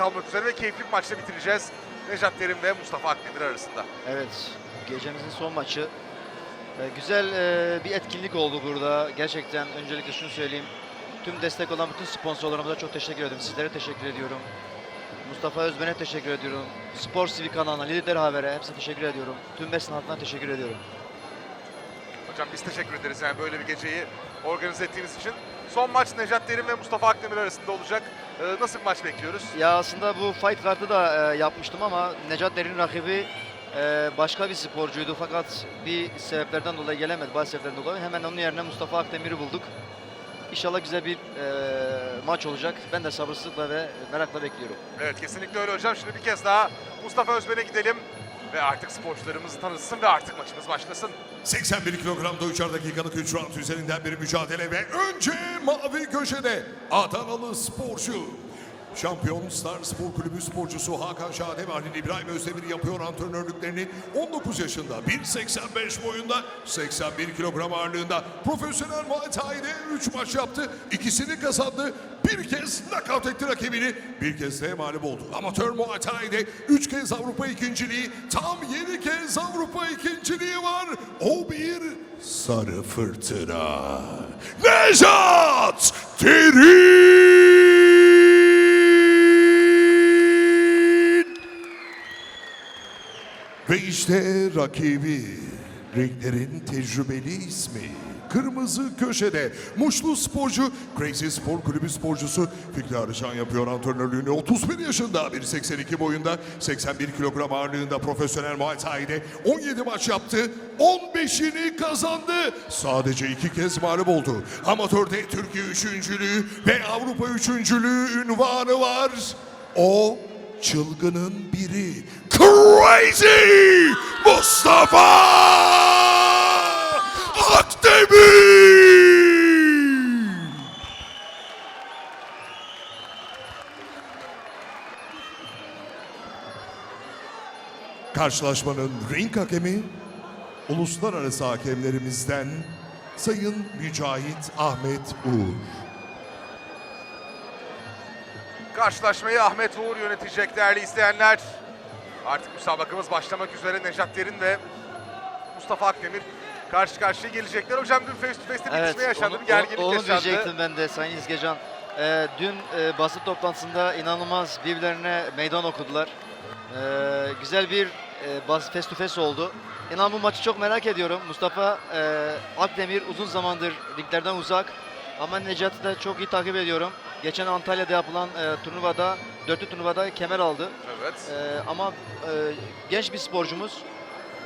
kalmak üzere ve keyifli bir maçla bitireceğiz. Nejat Derin ve Mustafa Akdemir arasında. Evet, gecemizin son maçı. Ee, güzel e, bir etkinlik oldu burada. Gerçekten öncelikle şunu söyleyeyim. Tüm destek olan bütün sponsorlarımıza çok teşekkür ediyorum. Sizlere teşekkür ediyorum. Mustafa Özben'e teşekkür ediyorum. Spor CV kanalına, Lider Haber'e hepsine teşekkür ediyorum. Tüm basın halkına teşekkür ediyorum. Hocam biz teşekkür ederiz yani böyle bir geceyi organize ettiğiniz için. Son maç Nejat Derin ve Mustafa Akdemir arasında olacak. Ee, nasıl bir maç bekliyoruz? Ya aslında bu fight kartı da e, yapmıştım ama Necat Derin rakibi e, başka bir sporcuydu fakat bir sebeplerden dolayı gelemedi. Bazı sebeplerden dolayı hemen onun yerine Mustafa Akdemir'i bulduk. İnşallah güzel bir e, maç olacak. Ben de sabırsızlıkla ve merakla bekliyorum. Evet kesinlikle öyle hocam. Şimdi bir kez daha Mustafa Özben'e gidelim. Ve artık sporcularımızı tanıtsın ve artık maçımız başlasın. 81 kilogramda 3'er dakikalık 3 round üzerinden bir mücadele ve önce mavi köşede Adanalı sporcu. Şampiyon Star Spor Kulübü sporcusu Hakan Şadem Halil İbrahim Özdemir yapıyor antrenörlüklerini 19 yaşında 1.85 boyunda 81 kilogram ağırlığında profesyonel Muay Thai'de 3 maç yaptı. ikisini kazandı. Bir kez nakavt etti rakibini. Bir kez de mağlup oldu. Amatör Muay Thai'de 3 kez Avrupa ikinciliği tam 7 kez Avrupa ikinciliği var. O bir sarı fırtına. Nejat Terin. Ve işte rakibi, renklerin tecrübeli ismi. Kırmızı köşede Muşlu sporcu, Crazy Spor Kulübü sporcusu Fikri Arıcan yapıyor antrenörlüğünü. 31 yaşında, 1.82 boyunda, 81 kilogram ağırlığında profesyonel Muay Thai'de 17 maç yaptı. 15'ini kazandı. Sadece iki kez mağlup oldu. Amatörde Türkiye üçüncülüğü ve Avrupa üçüncülüğü ünvanı var. O çılgının biri. Crazy Mustafa Akdemir. Karşılaşmanın ring hakemi uluslararası hakemlerimizden Sayın Mücahit Ahmet Uğur. Karşılaşmayı Ahmet Uğur yönetecek değerli izleyenler. Artık müsabakamız başlamak üzere Nejat Derin ve Mustafa Akdemir karşı karşıya gelecekler. Hocam dün face to face'te bir düşme yaşandı, onu, bir gerginlik onu, onu yaşandı. diyecektim ben de Sayın İzgecan. Ee, dün e, basın toplantısında inanılmaz birbirlerine meydan okudular. Ee, güzel bir e, bas face to face oldu. İnan bu maçı çok merak ediyorum. Mustafa e, Akdemir uzun zamandır liglerden uzak. Ama Necat'ı da çok iyi takip ediyorum. Geçen Antalya'da yapılan e, turnuvada, dörtlü turnuvada kemer aldı. Evet. Ee, ama e, genç bir sporcumuz.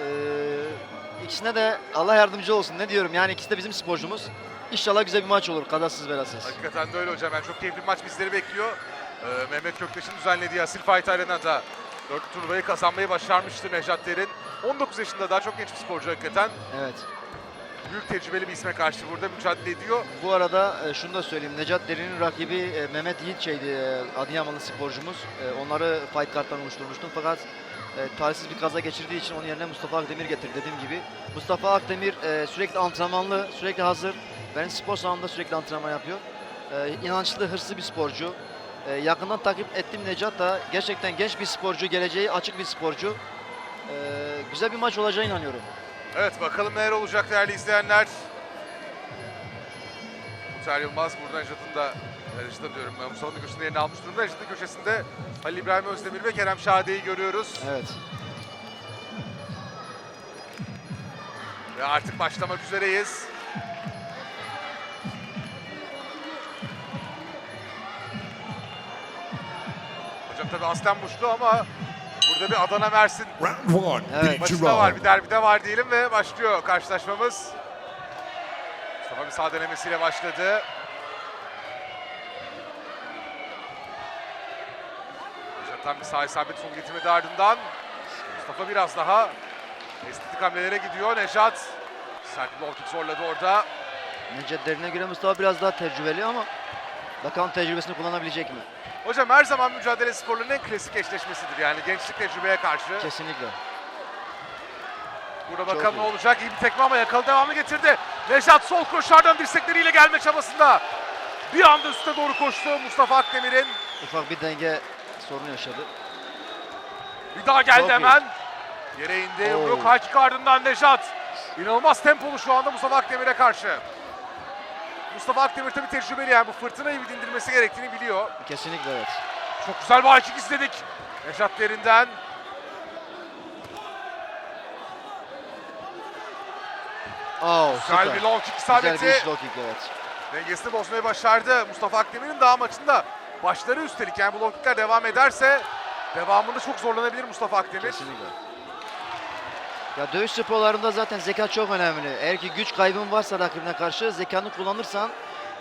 Ee, ikisine de Allah yardımcı olsun. Ne diyorum yani ikisi de bizim sporcumuz. İnşallah güzel bir maç olur kazasız belasız. Hakikaten de öyle hocam. Yani çok keyifli bir maç bizleri bekliyor. Ee, Mehmet Köktaş'ın düzenlediği Asil Fight Arena'da 4 turnuvayı kazanmayı başarmıştı Nejat Derin. 19 yaşında daha çok genç bir sporcu hakikaten. Evet. Büyük tecrübeli bir isme karşı burada mücadele ediyor. Bu arada e, şunu da söyleyeyim. Necat Derin'in rakibi e, Mehmet Yiğitçey'di. E, Adıyamanlı sporcumuz. Onları fight karttan oluşturmuştum fakat e, talihsiz bir kaza geçirdiği için onun yerine Mustafa Akdemir getirdi dediğim gibi. Mustafa Akdemir e, sürekli antrenmanlı, sürekli hazır. Benim spor salonunda sürekli antrenman yapıyor. E, inançlı, hırslı bir sporcu. E, yakından takip ettiğim Necat da gerçekten genç bir sporcu, geleceği açık bir sporcu. E, güzel bir maç olacağına inanıyorum. Evet bakalım neler olacak değerli izleyenler. Muhtar Yılmaz burada Nejat'ın da Nejat'ın diyorum ben Mustafa'nın köşesinde yerini almış durumda. Nejat'ın köşesinde Halil İbrahim Özdemir ve Kerem Şadi'yi görüyoruz. Evet. Ve artık başlamak üzereyiz. Hocam tabii aslen Muşlu ama burada bir Adana Mersin. Evet. Maçı da var, bir derbide var diyelim ve başlıyor karşılaşmamız. Mustafa bir sağ denemesiyle başladı. Nejat'tan bir sağ isabet son getirmedi ardından. Mustafa biraz daha estetik hamlelere gidiyor. Nejat sert bir kick zorladı orada. Necat Derin'e göre Mustafa biraz daha tecrübeli ama bakalım tecrübesini kullanabilecek mi? Hocam her zaman mücadele sporlarının en klasik eşleşmesidir. Yani gençlik tecrübeye karşı. Kesinlikle. Burada Çok bakalım ne iyi. olacak. İyi bir tekme ama yakalı devamı getirdi. Nejat sol koşardan dirsekleriyle gelme çabasında. Bir anda üste doğru koştu Mustafa Akdemir'in. Ufak bir denge sorunu yaşadı. Bir daha geldi Çok iyi. hemen. Yere indi. Oo. Yumruk hakik ardından Nejat. İnanılmaz tempolu şu anda Mustafa Akdemir'e karşı. Mustafa Akdemir tabii tecrübeli yani bu fırtınayı bir dindirmesi gerektiğini biliyor. Kesinlikle evet. Çok güzel bir hakik izledik. Nejat Derin'den. Oh, Güzel süper. bir low kick Güzel isabeti. bir iş low kick evet. Dengesini bozmayı başardı. Mustafa Akdemir'in daha maçında başları üstelik yani bu low kickler devam ederse devamında çok zorlanabilir Mustafa Akdemir. Kesinlikle. Ya dövüş sporlarında zaten zeka çok önemli. Eğer ki güç kaybın varsa rakibine karşı zekanı kullanırsan,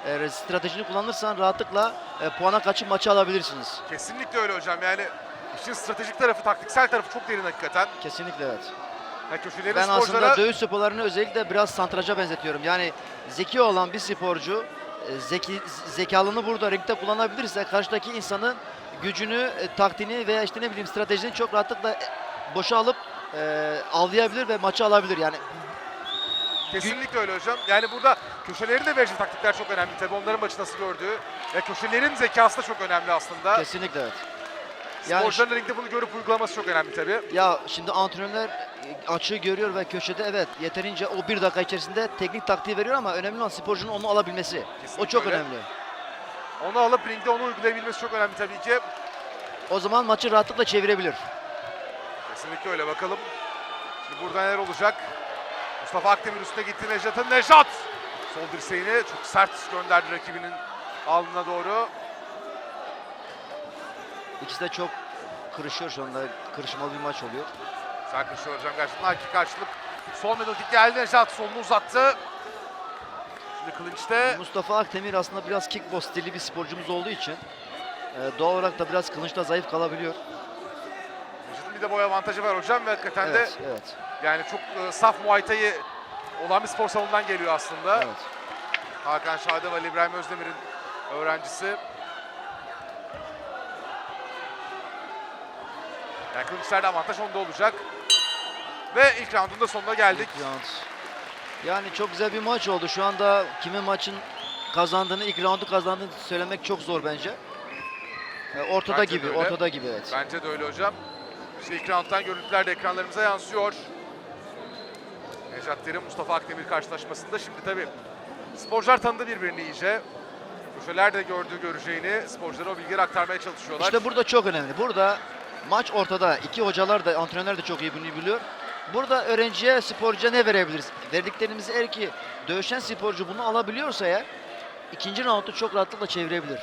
e, stratejini kullanırsan rahatlıkla e, puana kaçıp maçı alabilirsiniz. Kesinlikle öyle hocam yani işin stratejik tarafı, taktiksel tarafı çok derin hakikaten. Kesinlikle evet. Yani köşelerin Ben sporculara aslında dövüş sporlarını özellikle biraz santraca benzetiyorum. Yani zeki olan bir sporcu e, zeki zekalını burada ringde kullanabilirse karşıdaki insanın gücünü, e, taktiğini veya işte ne bileyim stratejini çok rahatlıkla e, boşa alıp e, avlayabilir ve maçı alabilir. Yani Kesinlikle öyle hocam. Yani burada köşeleri de verici taktikler çok önemli. Tabii onların maçı nasıl gördüğü ve köşelerin zekası da çok önemli aslında. kesinlikle evet. Yani Sporcuların ringde bunu görüp uygulaması çok önemli tabii. Ya şimdi antrenörler e, açığı görüyor ve köşede evet yeterince o bir dakika içerisinde teknik taktiği veriyor ama önemli olan sporcunun onu alabilmesi. Kesinlikle o çok öyle. önemli. Onu alıp ringde onu uygulayabilmesi çok önemli tabii ki. O zaman maçı rahatlıkla çevirebilir. Kesinlikle öyle bakalım. Şimdi burada neler olacak? Mustafa Akdemir üstüne gitti Nejat'ın. Nejat! Sol dirseğini çok sert gönderdi rakibinin alnına doğru. İkisi de çok kırışıyor şu anda. Kırışmalı bir maç oluyor. Sen kışıyor hocam gerçekten hakiki karşılık. Sol middle kick geldi. Nejat solunu uzattı. Şimdi kılıçta Mustafa Akdemir aslında biraz kickbox stili bir sporcumuz olduğu için e, doğal olarak da biraz kılıçta zayıf kalabiliyor. Bir de boy avantajı var hocam ve hakikaten Evet, de evet, yani çok e, saf Muay Thai olan bir spor salonundan geliyor aslında. evet. Hakan Şadev Ali İbrahim Özdemir'in öğrencisi. Yani kılıçlarda avantaj onda olacak. Ve ilk roundun da sonuna geldik. İlk round. Yani çok güzel bir maç oldu. Şu anda kimin maçın kazandığını, ilk roundu kazandığını söylemek çok zor bence. E, ortada Bence gibi, öyle. ortada gibi evet. Bence de öyle hocam. İşte rounddan görüntüler de ekranlarımıza yansıyor. Nejat Derin, Mustafa Akdemir karşılaşmasında. Şimdi tabii sporcular tanıdı birbirini iyice. Köşeler de gördüğü göreceğini sporculara o bilgileri aktarmaya çalışıyorlar. İşte burada çok önemli. Burada maç ortada. İki hocalar da antrenörler de çok iyi bunu biliyor. Burada öğrenciye, sporcuya ne verebiliriz? Verdiklerimizi eğer ki dövüşen sporcu bunu alabiliyorsa eğer ikinci roundu çok rahatlıkla çevirebilir.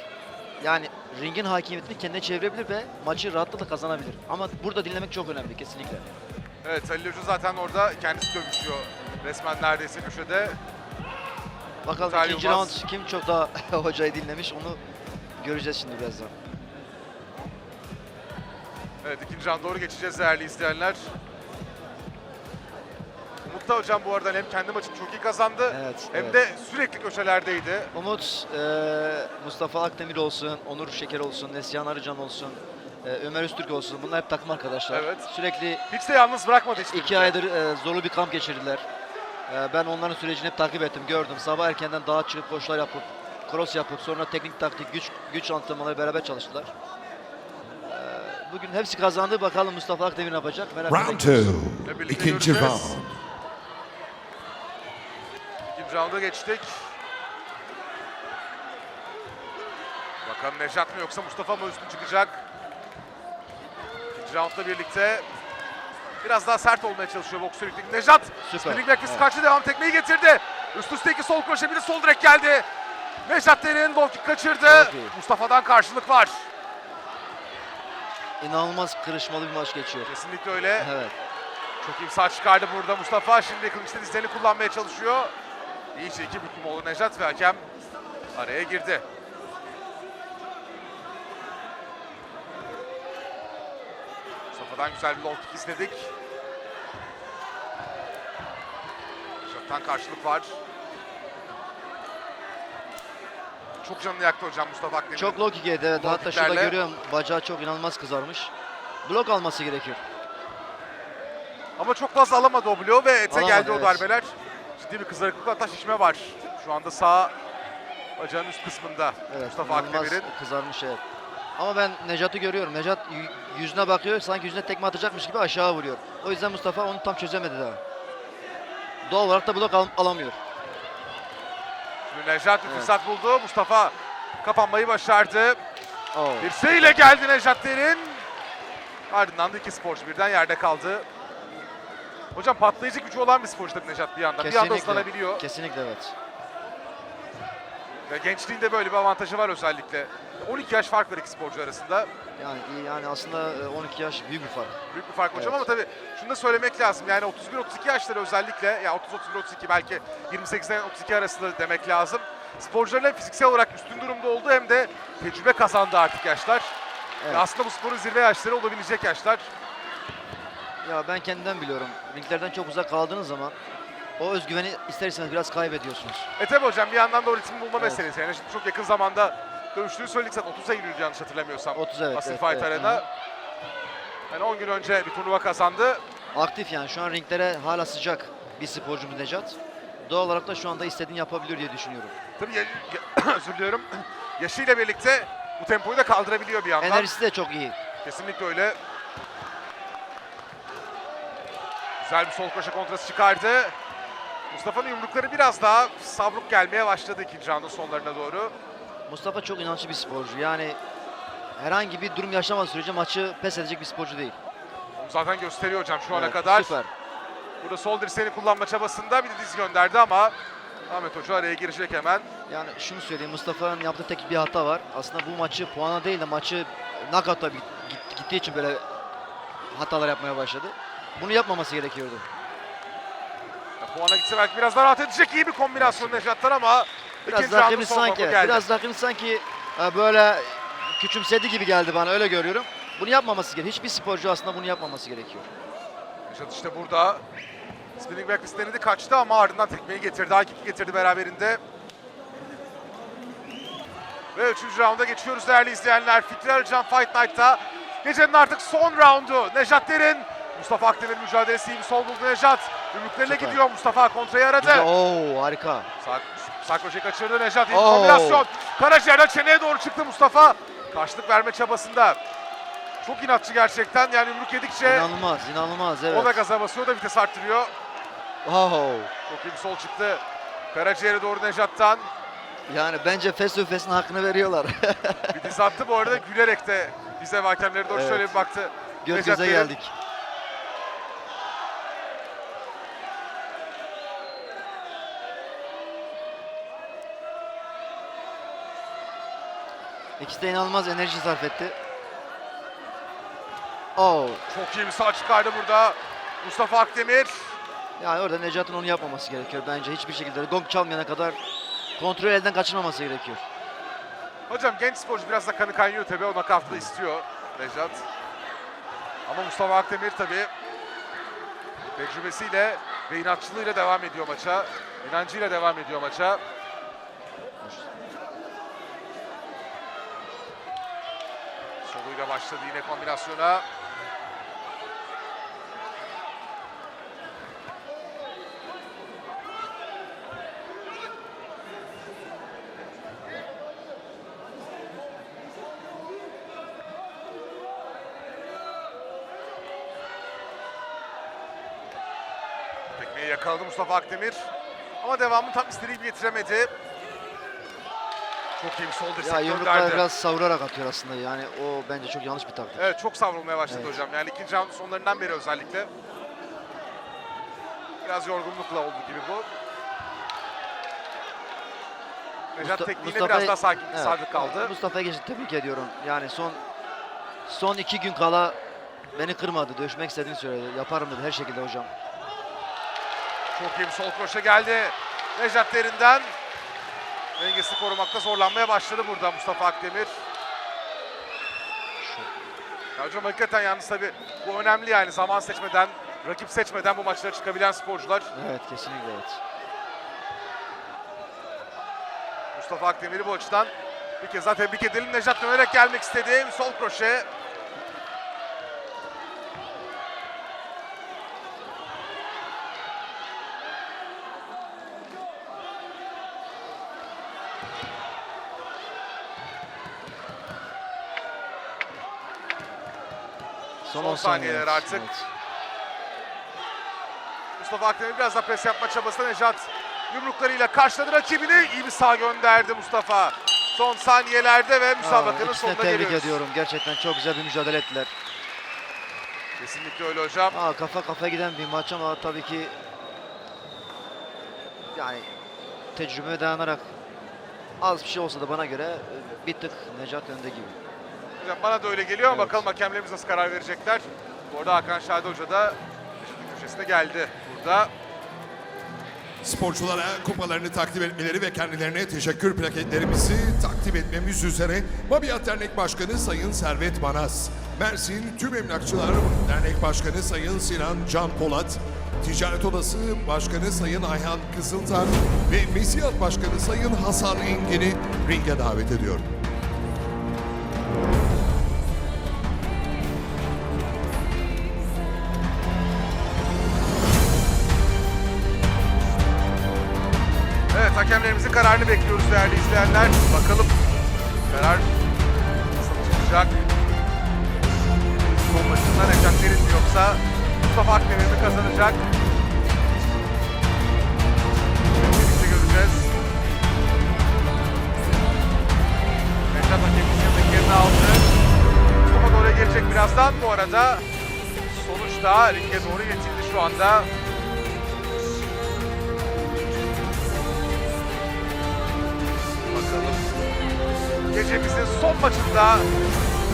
Yani ringin hakimiyetini kendine çevirebilir ve maçı rahatlıkla kazanabilir. Ama burada dinlemek çok önemli kesinlikle. Evet Halil Hoca zaten orada kendisi dövüşüyor. Resmen neredeyse köşede. Bakalım İtalya ikinci round kim çok daha hocayı dinlemiş onu göreceğiz şimdi birazdan. Evet ikinci round doğru geçeceğiz değerli izleyenler. Da hocam bu arada hem kendi maçını çok iyi kazandı Evet, hem evet. de sürekli köşelerdeydi. Umut, eee, Mustafa Akdemir olsun, Onur Şeker olsun, Neslihan Arıcan olsun, eee, Ömer Öztürk olsun. Bunlar hep takım arkadaşlar. Evet. Sürekli Hiç de yalnız bırakmadı hiçbirini. iki aydır eee, zorlu bir kamp geçirdiler. Eee, ben onların sürecini hep takip ettim, gördüm. Sabah erkenden dağa çıkıp koşular yapıp, cross yapıp, sonra teknik taktik, güç güç antrenmanları beraber çalıştılar. Eee, bugün hepsi kazandı. Bakalım Mustafa Akdemir ne yapacak? Merak Round ediyorum. 2. Hep birlikte İkinci round. İkinci rounda geçtik. Bakalım Nejat mı yoksa Mustafa mı üstün çıkacak? İkinci roundla birlikte biraz daha sert olmaya çalışıyor boksör yüklük. Nejat spinning back ve Evet. karşı devam tekmeyi getirdi. Üst üste iki sol kroşe bir de sol direk geldi. Nejat Derin low kick kaçırdı. Mustafa'dan karşılık var. İnanılmaz kırışmalı bir maç geçiyor. Kesinlikle öyle. Evet. Çok sağ çıkardı burada Mustafa. Şimdi kılıçta dizlerini kullanmaya çalışıyor. İyice iki büklüm oldu Nejat ve hakem araya girdi. Mustafa'dan güzel bir kick izledik. Nejat'tan karşılık var. Çok canını yaktı hocam Mustafa Akdemir. Çok low kick yedi evet. Low Hatta şurada görüyorum bacağı çok inanılmaz kızarmış. Blok alması gerekiyor. Ama çok fazla alamadı o bloğu ve ete Alamadı, geldi o darbeler. Ciddi bir kızarıklık hatta şişme var. Şu anda sağ bacağın üst kısmında Evet, Mustafa Akdemir'in. kızarmış evet. Ama ben Necat'ı görüyorum. Necat yüzüne bakıyor sanki yüzüne tekme atacakmış gibi aşağı vuruyor. O yüzden Mustafa onu tam çözemedi daha. Doğal olarak da blok al- alamıyor. Şimdi Nejat bir Evet. fırsat buldu. Mustafa kapanmayı başardı. Oo. Dirseğiyle geldi Nejat Derin. Ardından da iki sporcu birden yerde kaldı. Hocam patlayıcı gücü olan bir sporcu tabii Nejat bir yandan. Bir anda Kesinlikle. ıslanabiliyor. Kesinlikle evet. Ve gençliğinde böyle bir avantajı var özellikle. 12 yaş fark var iki sporcu arasında. Yani yani aslında e, 12 yaş büyük bir fark. Büyük bir fark hocam Evet. ama tabii şunu da söylemek lazım. Yani 31-32 yaşları özellikle ya 30-31-32 belki 28'den 32 arasında demek lazım. Sporcuların hem fiziksel olarak üstün durumda oldu hem de tecrübe kazandı artık yaşlar. Evet. Ve aslında bu sporun zirve yaşları olabilecek yaşlar. Ya ben kendimden biliyorum. Ringlerden çok uzak kaldığınız zaman o özgüveni ister istemez biraz kaybediyorsunuz. E tabi hocam bir yandan da o ritmi bulma Evet. meselesi. Yani şimdi çok yakın zamanda dövüştüğünü söyledik zaten 30 Eylül yanlış hatırlamıyorsam. 30 evet. Asil evet, Fight evet. Arena. Hı. Yani 10 gün önce bir turnuva kazandı. Aktif yani şu an ringlere hala sıcak bir sporcumuz Necat. Doğal olarak da şu anda istediğini yapabilir diye düşünüyorum. Tabii ya, ya- özür diliyorum. Yaşıyla birlikte bu tempoyu da kaldırabiliyor bir yandan. Enerjisi de çok iyi. Kesinlikle öyle. Güzel bir sol koşa kontrası çıkardı. Mustafa'nın yumrukları biraz daha savruk gelmeye başladı ikinci roundun sonlarına doğru. Mustafa çok inançlı bir sporcu. Yani herhangi bir durum yaşamadığı sürece maçı pes edecek bir sporcu değil. Onu zaten gösteriyor hocam şu ana Evet, kadar. Süper. Burada sol dirseğini kullanma çabasında bir de diz gönderdi ama Ahmet Hoca araya girecek hemen. Yani şunu söyleyeyim Mustafa'nın yaptığı tek bir hata var. Aslında bu maçı puana değil de maçı git- gittiği için böyle hatalar yapmaya başladı. Bunu yapmaması gerekiyordu. Ya, puana gitse belki biraz daha rahat edecek iyi bir kombinasyon Nejat'tan ama Biraz rakibini sanki, biraz rakibini sanki e, böyle küçümsedi gibi geldi bana öyle görüyorum. Bunu yapmaması gerekiyor. Hiçbir sporcu aslında bunu yapmaması gerekiyor. Nejat işte burada. Spinning back denedi kaçtı ama ardından tekmeyi getirdi. Hakiki getirdi beraberinde. Ve üçüncü rounda geçiyoruz değerli izleyenler. Fikri Arıcan Fight Night'ta gecenin artık son roundu. Nejat Derin, Mustafa Akdemir mücadelesi iyi bir sol buldu Nejat. Süper. gidiyor Mustafa kontrayı aradı. Oo harika. Sağ köşe kaçırdı Nejat. İyi Oo. kombinasyon. Karaciğerden çeneye doğru çıktı Mustafa. Karşılık verme çabasında. Çok inatçı gerçekten. Yani yumruk yedikçe İnanılmaz, inanılmaz evet. o da gaza basıyor, o da vites arttırıyor. Wow. Çok iyi bir sol çıktı. Karaciğere doğru Nejat'tan. Yani bence to face'in hakkını veriyorlar. Bir diz attı bu arada gülerek de bize ve hakemlere doğru Evet. şöyle bir baktı. Göz Nejat göze geldik. İkisi de inanılmaz enerji sarf etti. Oh. Çok iyi bir sağ çıkardı burada. Mustafa Akdemir. Yani orada Necat'ın onu yapmaması gerekiyor bence. Hiçbir şekilde gong çalmayana kadar kontrol elden kaçırmaması gerekiyor. Hocam genç sporcu biraz da kanı kaynıyor tabii. O nakavtı istiyor Nejat. Ama Mustafa Akdemir tabii tecrübesiyle ve inatçılığıyla devam ediyor maça. İnancıyla devam ediyor maça. Soluyla başladı yine kombinasyona. Tekmeyi yakaladı Mustafa Akdemir. Ama devamını tam istediği gibi getiremedi. Çok iyi bir sol dirsek Ya yumrukları gönderdi. biraz savurarak atıyor aslında. Yani o bence çok yanlış bir taktik. Evet çok savrulmaya başladı Evet. hocam. Yani ikinci round sonlarından beri özellikle. Biraz yorgunlukla oldu gibi bu. Nejat Musta- tekniğine Mustafa'yı- biraz daha sakin, Evet. sadık kaldı. Mustafa'ya geçti tebrik ediyorum. Yani son son iki gün kala beni kırmadı. Dövüşmek istediğini söyledi. Yaparım dedi her şekilde hocam. Çok iyi bir sol kroşe geldi. Nejat Derin'den. Dengesini korumakta zorlanmaya başladı burada Mustafa Akdemir. Ya hocam hakikaten yalnız tabii bu önemli yani zaman seçmeden, rakip seçmeden bu maçlara çıkabilen sporcular. Evet kesinlikle evet. Mustafa Akdemir'i bu açıdan bir kez daha tebrik edelim. Nejat dönerek gelmek istedi. Sol kroşe. Son, on saniyeler saniye. artık. Evet. Mustafa Akdemir biraz da pres yapma çabasında Nejat yumruklarıyla karşıladı rakibini. İyi bir sağ gönderdi Mustafa. Son saniyelerde ve Aa, müsabakanın ikisine sonuna tebrik geliyoruz. ediyorum. Gerçekten çok güzel bir mücadele ettiler. Kesinlikle öyle hocam. Aa, kafa kafa giden bir maç ama tabii ki yani tecrübeye dayanarak az bir şey olsa da bana göre bir tık Necat önde gibi. Hocam bana da öyle geliyor Evet. bakalım hakemlerimiz nasıl karar verecekler. Bu arada Hakan Şahide Hoca da köşesine geldi burada. Sporculara kupalarını takdim etmeleri ve kendilerine teşekkür plaketlerimizi takdim etmemiz üzere Mabiyat Dernek Başkanı Sayın Servet Manas, Mersin Tüm Emlakçılar Dernek Başkanı Sayın Sinan Can Polat, Ticaret Odası Başkanı Sayın Ayhan Kızıltan ve Mesiyat Başkanı Sayın Hasan Engin'i ringe davet ediyorum. Kararını bekliyoruz değerli izleyenler. Bakalım karar nasıl çıkacak? Son maçında Necat Derin mi yoksa Mustafa Akdemir mi kazanacak? Birlikte göreceğiz. Necat hakemin yanındaki yerini aldı. Mustafa da oraya gelecek birazdan. Bu arada sonuçta ringe doğru iletildi şu anda. Gecemizin son maçında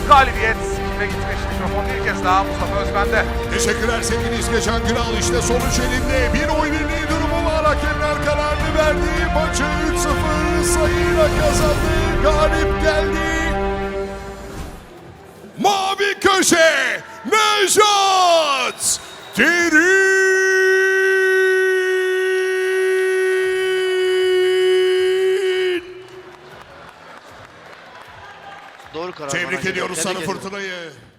galibiyet ve gitmiş mikrofon bir kez daha Mustafa Özben'de. Teşekkürler sevgili İzgecan Günal. İşte sonuç elinde. Bir oy birliği durumu var. Hakemler kararını verdi. Maçı 3-0 sayıyla kazandı. Galip geldi. Mavi köşe Nejat Derin. Doğru karar bana Tebrik göre. Ediyoruz Tebrik ediyorum. Fırtına'yı.